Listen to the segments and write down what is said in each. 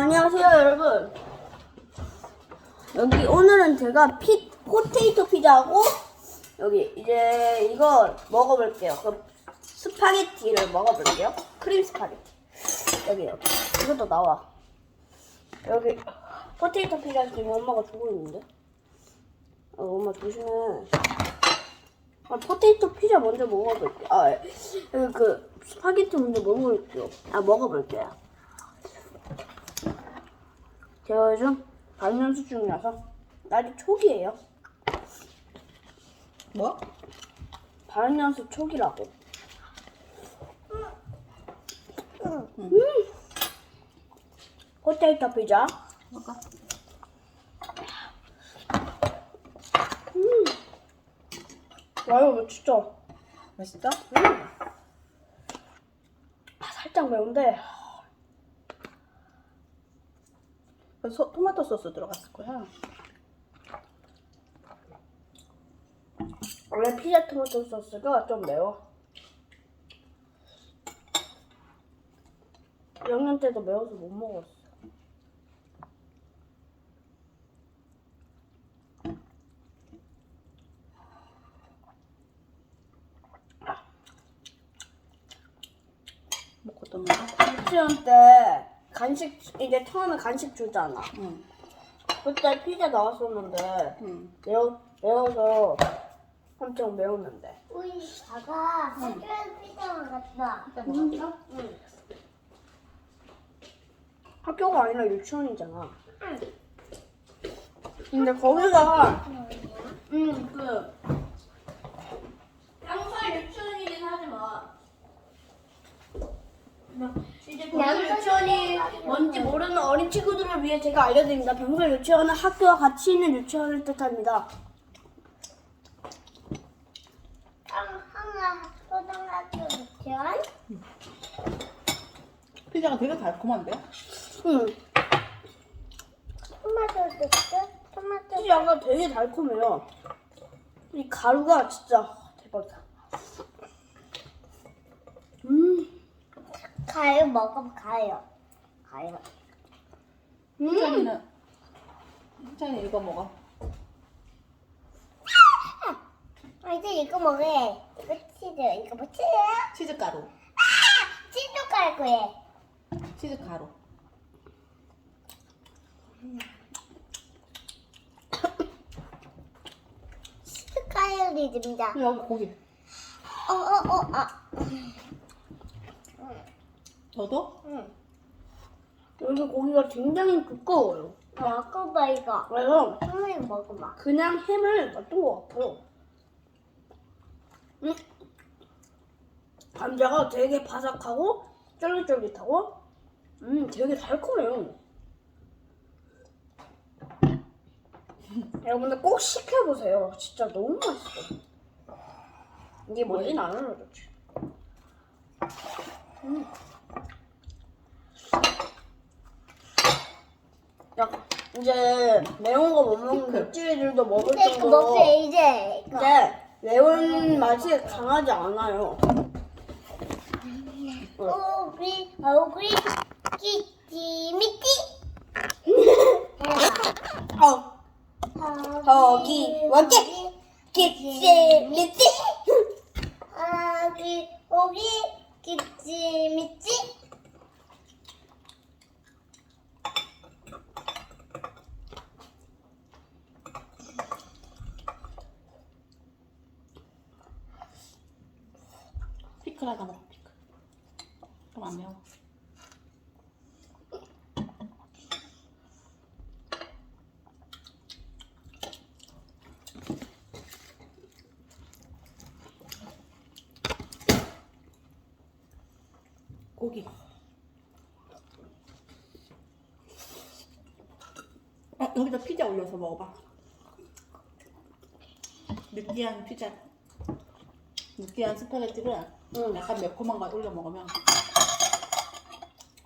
안녕하세요 여러분. 여기 오늘은 제가 피, 포테이토 피자하고 여기 이제 이거 먹어볼게요. 그 스파게티를 먹어볼게요. 크림 스파게티. 여기 여기. 이것도 나와. 여기 포테이토 피자 지금 엄마가 주고 있는데? 어, 엄마 조심해. 아, 포테이토 피자 먼저 먹어볼게요. 아 여기 그 스파게티 먼저 먹어볼게요. 아 먹어볼게요 제가 요즘 발연수 중이라서 아직 초기예요. 뭐? 발연수 초기라고. 음. 포테이토 피자. 먹어. 와 이거 진짜 맛있어? 아, 살짝 매운데 그 소, 토마토 소스 들어갔을 거야. 원래 피자 토마토 소스가 좀 매워. 영양 때도 매워서 못 먹었어. 먹고 또 먹어. 유치원 때 간식 이제 처음에 간식 주잖아. 응. 그때 피자 나왔었는데 응. 매워 매워서 엄청 매웠는데. 우리 아가 학교에 피자만 갔다. 일단 먹었어? 응. 학교가 아니라 유치원이잖아. 근데 거기가 음그 양사 유치원이긴 하지만 유치원이 뭔지 모르는 어린 친구들을 위해 제가 알려드립니다. 병설 유치원은 학교와 같이 있는 유치원을 뜻합니다. 하나 초등학교 유치원. 피자가 되게 달콤한데? 응. 토마토 소스. 토마토. 피자가 되게 달콤해요. 이 가루가 진짜 대박이야. 음, 가요 먹으면 가요. 가요. 음, 희찬이는 희찬이 이거 먹어. 아, 이제 이거 먹어. 이거 치즈. 이거 뭐 치즈? 치즈 가루. 치즈 깔고 해. 치즈 가루. 치즈 깔리입니다. 여기 고기. 어, 어, 어, 아. 너도? 음. 여기 고기가 굉장히 두꺼워요. 먹어봐, 뭐 이거. 그래서 선생님 먹어봐. 그냥 햄을 놔둔 것 같아요. 음. 감자가 되게 바삭하고 쫄깃쫄깃하고 음 되게 달콤해요. 여러분들 꼭 시켜보세요. 진짜 너무 맛있어. 이게 뭔지는 안 알려줬지. 음. 야, 이제 매운 거 못 먹는. 늑지들도 먹을 이제 이거 정도로 먹게, 이제. 이거. 이제 매운 맛이 강하지 않아요. 오그리, 오그리, 끼끼, 미끼. 어, 거기, 원기, 기치, 미치. 아기, 오기, 끼끼, 미끼. 피클 하나 먹어, 피클. 그럼 안 매워. 고기. 어, 여기다 피자 올려서 먹어봐. 느끼한 피자. 느끼한 스파게티를 응, 약간 매콤한 거 올려 먹으면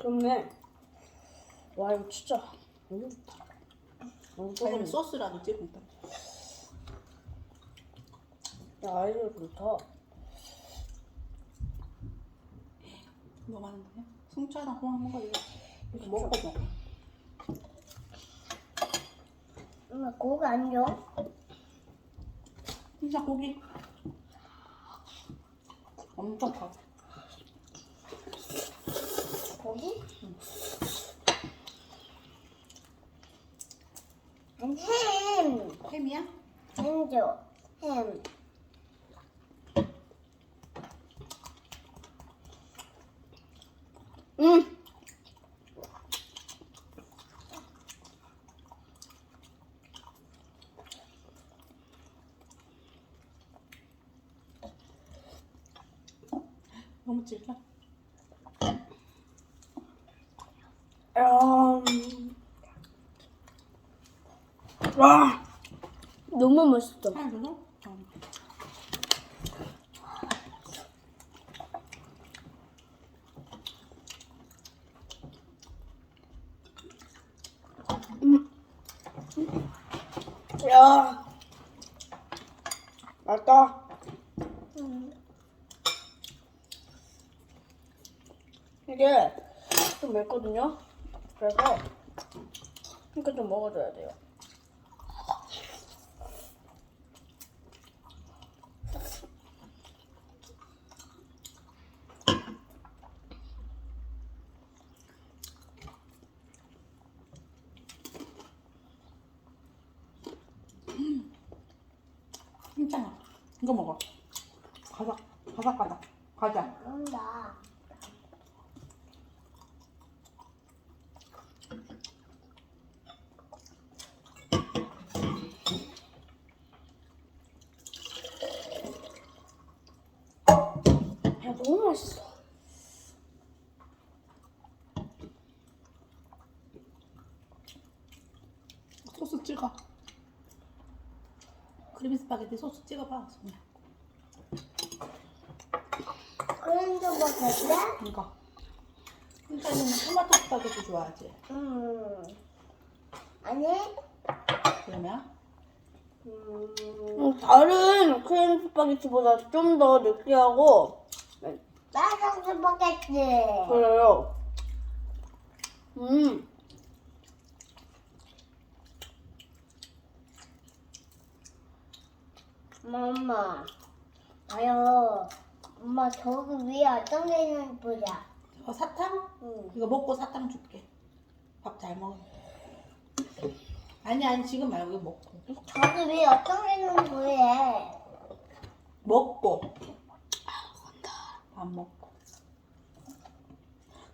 좋네. 와 이거 진짜 너무 좋다. 너무 아니면 소스라도 찍으면 돼. 야 아이디어 좋다. 너 많은데? 승차랑 홍합 먹어 이거 이거 먹어 먹어. 엄마 고기 안 줘? 진짜 고기 엄청 커. 고기? 응. 햄! 햄이야? 햄 줘. 햄. 음. 너무 질겨. 음. 와. 너무 맛있어. 더 넣어? 어. 야. 맛있다. 이게 좀 맵거든요. 그래서 이렇게 좀 먹어줘야 돼요. 괜찮아. 이거 먹어. 바삭, 바삭바삭. 과자. 그런다. 야 너무 맛있어. 소스 찍어. 크림 스파게티 소스 찍어봐. 소미야. 그런데 먹었대? 이거. 진짜는 토마토 스파게티 좋아하지? 음. 아니? 그러면? 음. 음, 다른 크림 스파게티보다 좀 더 느끼하고 빨간 스파게티. 그래요. 음. 엄마, 엄마. 아유. 엄마, 저기 위에 어떤 게 있는지 보자. 어, 사탕? 응. 이거 먹고 사탕 줄게. 밥 잘 먹어. 아니, 아니, 지금 말고 이거 먹고. 저기 위에 어떤 게 있는지 보래. 먹고. 밥 먹고.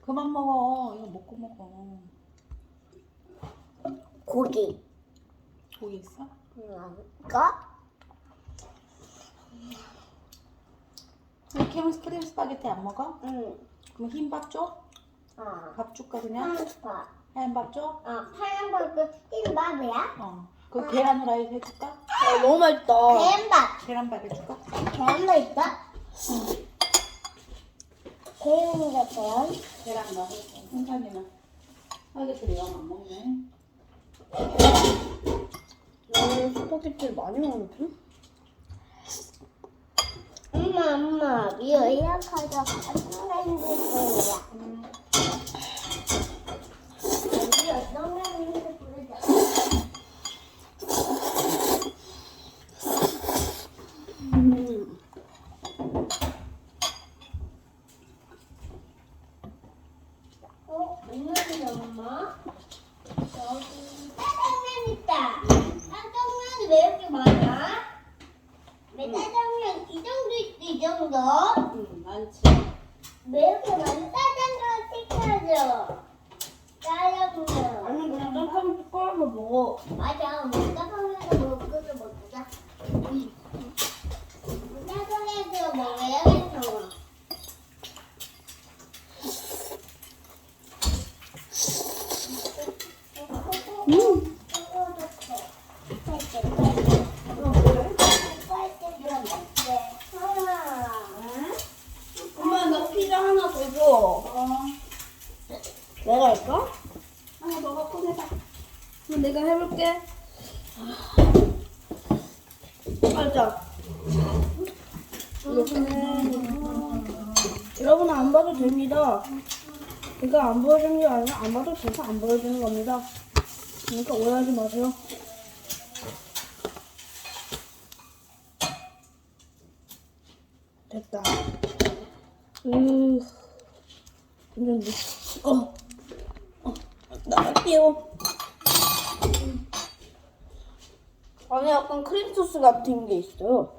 그만 먹어. 이거 먹고 먹어. 고기. 고기 있어? 응. 이거? 하면 크림 스파게티 안 먹어? 응. 그럼 흰밥 줘? 어. 밥 줄까 그냥? 파란밥. 하얀 밥 줘? 어, 파란밥 그 흰밥이야? 어. 그 계란 후라이 해줄까? 아, 너무 맛있다. 계란밥. 계란밥 해줄까? 계란밥 있다? 계란밥 계란? 계란 넣어. 순간이는 스파게티를 영안 먹네. 음, 스파게티를 많이 먹는 편? 엄마, 엄마, 이거 예약하자. 어, 오늘은 엄마? 여기 짜장면 있다. 짜장면이 왜 이렇게 많아? 왜 짜장면 이 정도 있지, 이 정도? 응, 많지. 왜 이렇게 많이 짜장면 시켜줘? 짜장면. 아니 그냥 짬뽕 끓여서 먹어. 맞아, 우리 짜장면도 먹어도 먹자. 짜장면도 먹어야겠어. 음. 엄마 나 피자 하나 더 줘. 어. 내가 할까? 아니, 너가 꺼내봐. 그럼 내가 해볼게. 맞아. 이렇게. 여러분 안 봐도 됩니다. 제가 안 보여주는 게 아니라 안 봐도 돼서 안 보여주는 겁니다. 그러니까 오해하지 마세요. 됐다. 음, 근데 어, 어, 나갈게요. 안에 약간 크림 소스 같은 게 있어요.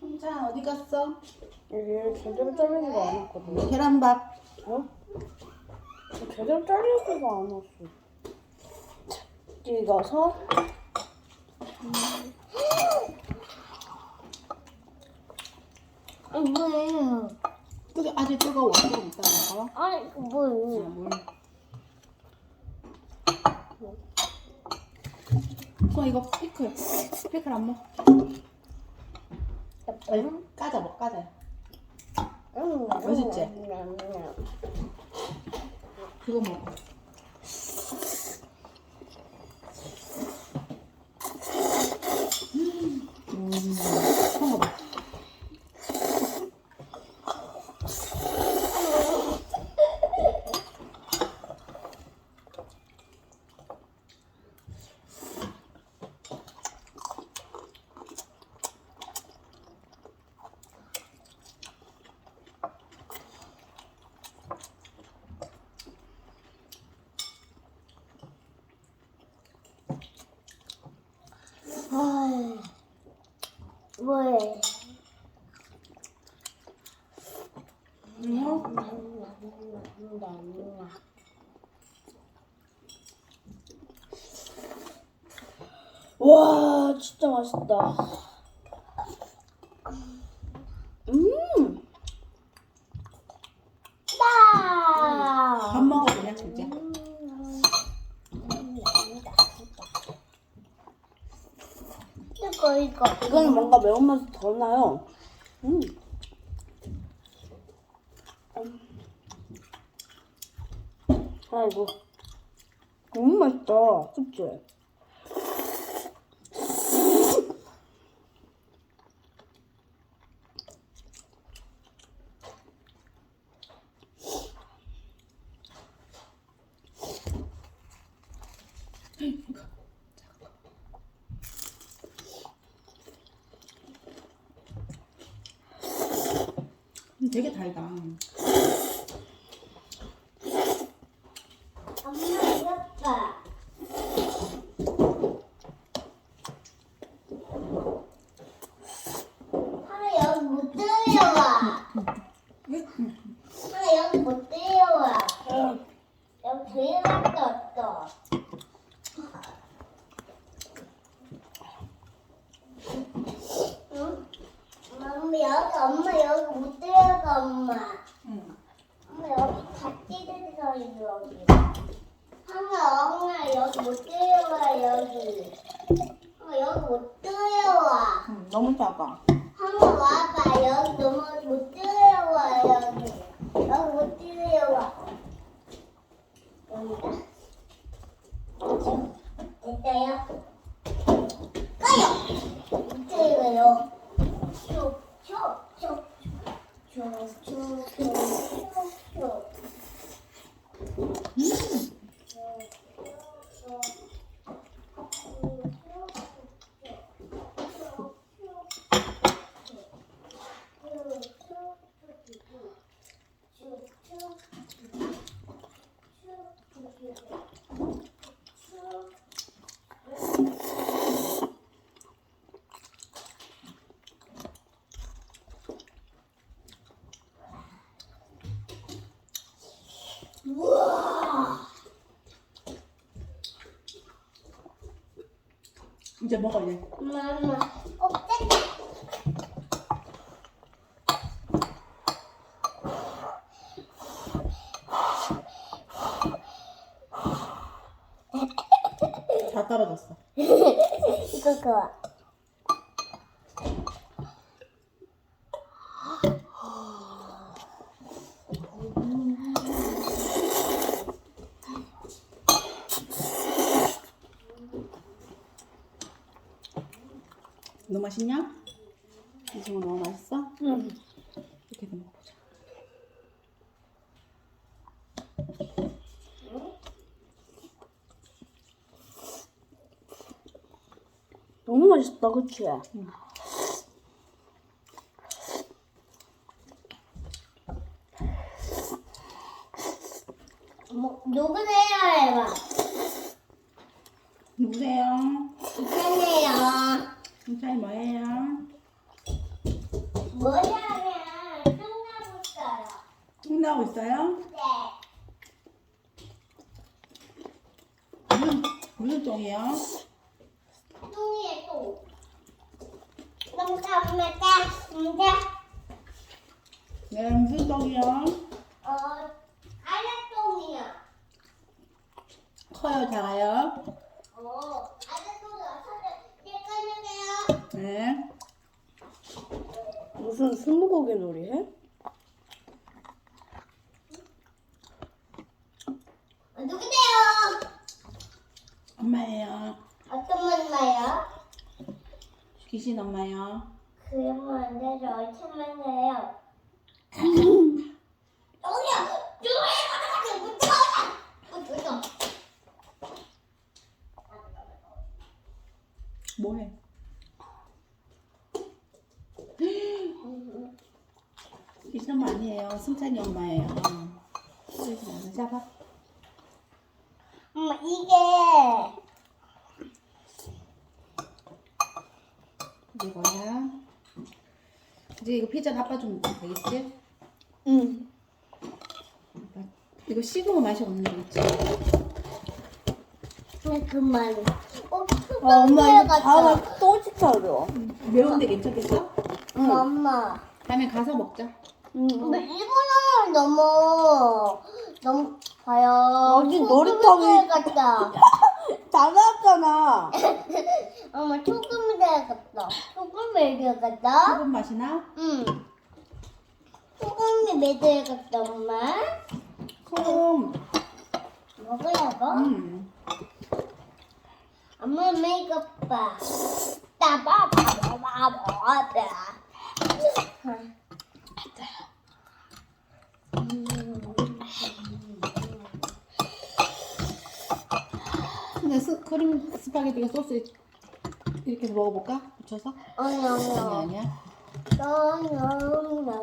혼자 어디 갔어? 이게 제대로 잘리지가 않았거든요. 계란밥. 어? 제대로 잘리지가 않았어. 찍어서 아, 뭐예요? 뜨거 아직 뜨거워. 조금 이따 먹어. 아니, 그 뭐예요? 물. 그 이거 피클. 피클 안 먹어. 아니, 까자 먹 까자. 응, 맛있지? 응, 응, 응. 그거 먹어. 음, 먹어. 아이, 뭐해? 와 진짜 맛있다. 음, 나. 밥 먹어 그냥 진짜. 이거 이거. 이거는 뭔가 매운맛이 덜 나요. 음. 아이고, 너무 맛있다, 그치? 이제 먹어 이제. 엄마, 어, 짠다. 다 떨어졌어. 이거 좋아. 너무 맛있냐? 이승우 너무 맛있어? 음. 이렇게 먹어보자. 너무 너무 맛있다, 그치? 뭐, 누구세요? 해봐. 누구세요? 이상해요. 승찬이 뭐예요? 뭐냐면, 끝나고 있어요. 혼나고 있어요? 네. 무슨, 무슨 똥이요? 똥이에 똥. 똥 참았다. 진짜. 네, 무슨 똥이요? 어, 알약 똥이야. 커요, 작아요? 어, 알약똥이야. 손을 떼꺼내세요. 네. 무슨 스무고개 놀이 해? 어, 누구세요? 엄마예요. 어떤 엄마요? 귀신 엄마요. 그러면 안 되죠. 어쩌면요. 똥이야! 똥이야! 묻혀라! 묻혀라! 뭐해? 귀신 엄마 승찬이 엄마예요. 잡아. 엄마, 이게 이게 뭐야? 이제 이거 피자 아빠 좀 되겠지? 응. 이거 식으면 맛이 없는 거 있지? 왜 그만. 어, 아, 엄마 이거. 다음에 또 시켜줘. 매운데 괜찮겠어? 응. 엄마. 다음에 가서 먹자. 응. 근데 일본어는 너무 너무 봐요. 여기 놀이터에- 같다. 다 나왔잖아. 엄마 소금이 들어갔다. 소금 매들 같다. 소금 맛이 나? 응. 소금이 매들 같다 엄마. 소금. 먹으라고? 음. 엄마 메이크업 봐. 따바바바바바. 근데 스, 크림 스파게티가 소스 이렇게 해서 먹어볼까? 붙여서? 아니 아니 아니야. 아니야.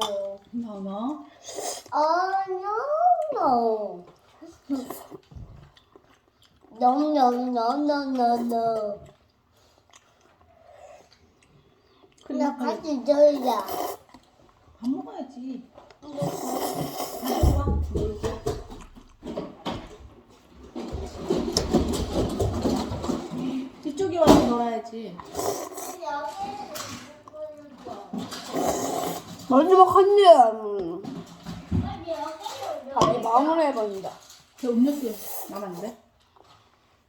No no no. Oh no no. No no no no no no. 나 스파게티. 같이 놀자. 밥 먹어야지. 놀아야지. 마지막 한 입. 음. 아니 마무리해버린다. 저 음료수 남았는데?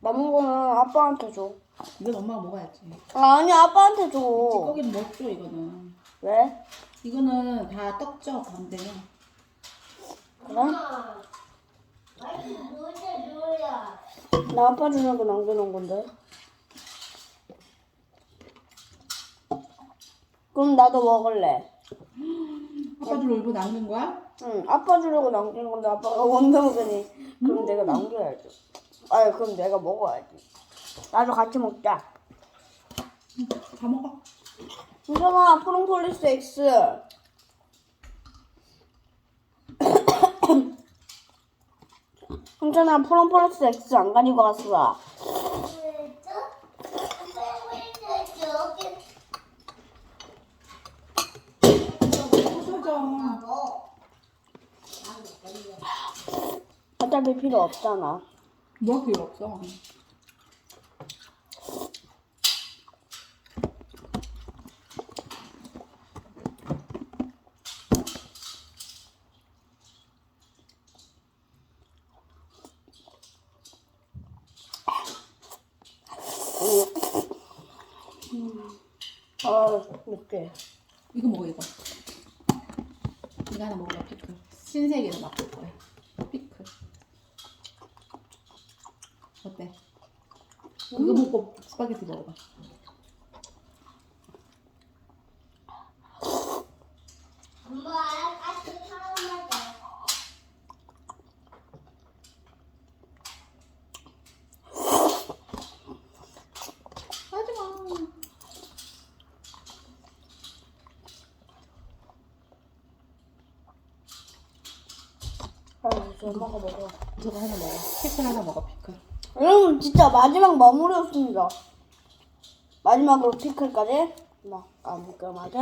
남은 거는 아빠한테 줘. 이건 엄마가 먹어야지. 아니 아빠한테 줘. 못 줘, 이거는. 왜? 이거는 다 떡져, 가운데는. 그래? 나 아빠 주려고 남겨놓은 건데. 그럼 나도 먹을래. 아빠 줄 울고 남는 거야? 응, 아빠 주려고 남긴 건데 아빠가 못 먹으니 그럼 내가 남겨야지. 아니 그럼 내가 먹어야지. 나도 같이 먹자. 응, 다 먹어. 괜찮아, 프롱폴리스 X. 괜찮아, 프롱폴리스 X 안 가지고 갔어. 부서져. 어차피 필요 없잖아. 뭐 필요 없어. 아, 맵게. 이거 먹어, 이거. 이거 하나 먹어봐, 피클. 신세계로 맛볼 거야. 피클. 어때? 그거 먹고 스파게티 먹어봐. 엄마 같이 사먹자. 하지 마. 엄마가 먹어. 저거 하나 먹어. 피클 하나 먹어, 피클. 여러분 진짜 마지막 마무리였습니다. 마지막으로 피클까지 막 깔끔하게.